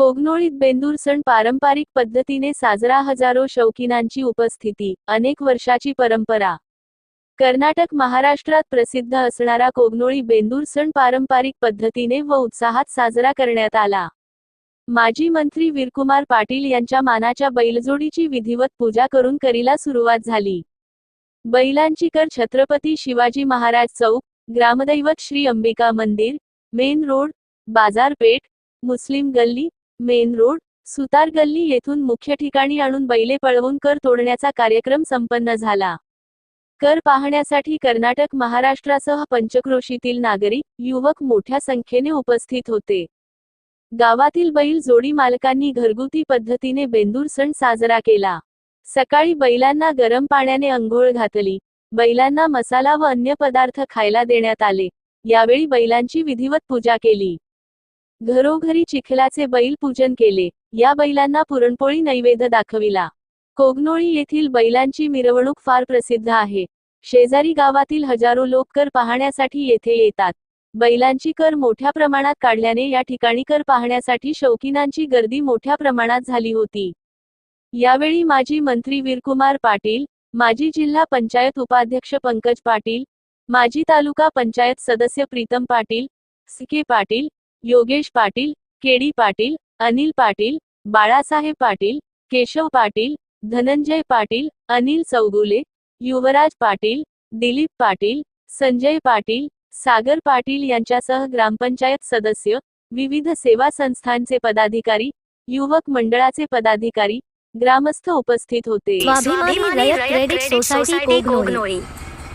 कोगनोळीत बेंदूर सण पारंपरिक पद्धतीने साजरा हजारो शौकीनांची उपस्थिती अनेक वर्षाची परंपरा. कर्नाटक महाराष्ट्रात प्रसिद्ध असणारा कोगनोळी बेंदूर सण पारंपरिक पद्धतीने व उत्साहात साजरा करण्यात आला. माजी मंत्री वीरकुमार पाटील यांच्या मानाच्या बैलजोडीची विधिवत पूजा करून करीला सुरुवात झाली. बैलांची कर छत्रपती शिवाजी महाराज चौक ग्रामदैवत श्री अंबिका मंदिर मेन रोड बाजारपेठ मुस्लिम गल्ली मेन रोड सुतार गल्ली येथून मुख्य ठिकाणी आणून बैले पळवून कर तोडण्याचा कार्यक्रम संपन्न झाला. कर पाहण्यासाठी कर्नाटक महाराष्ट्रासह पंचक्रोशीतील नागरिक युवक मोठ्या संख्येने उपस्थित होते. गावातील बैल जोडी मालकांनी घरगुती पद्धतीने बेंदूर सण साजरा केला. सकाळी बैलांना गरम पाण्याने अंघोळ घातली. बैलांना मसाला व अन्य पदार्थ खायला देण्यात आले. यावेळी बैलांची विधिवत पूजा केली. घरोघरी चिखलाचे बैल पूजन केले. या बैलांना पुरणपोळी नैवेद्य दाखविला. कोगनोळी येथील बैलांची मिरवणूक फार प्रसिद्ध आहे. शेजारी गावातील हजारो लोक कर पाहण्यासाठी येथे येतात. बैलांची कर मोठ्या प्रमाणात काढल्याने या ठिकाणी कर पाहण्यासाठी शौकीनांची गर्दी मोठ्या प्रमाणात झाली होती. यावेळी माजी मंत्री वीरकुमार पाटील माजी जिल्हा पंचायत उपाध्यक्ष पंकज पाटील माजी तालुका पंचायत सदस्य Pritam Patil C K Patil Yogesh Patil K D Patil Anil Patil Balasaheb Patil Keshav Patil Dhananjay Patil Anil Chougule Yuvraj Patil Dilip Patil Sanjay Patil Sagar Patil यांच्यासह ग्रामपंचायत सदस्य विविध सेवा संस्थांचे पदाधिकारी युवक मंडळाचे पदाधिकारी ग्रामस्थ उपस्थित होते. स्वाभिमानी रयत क्रेडिट सोसायटी कोगनोळी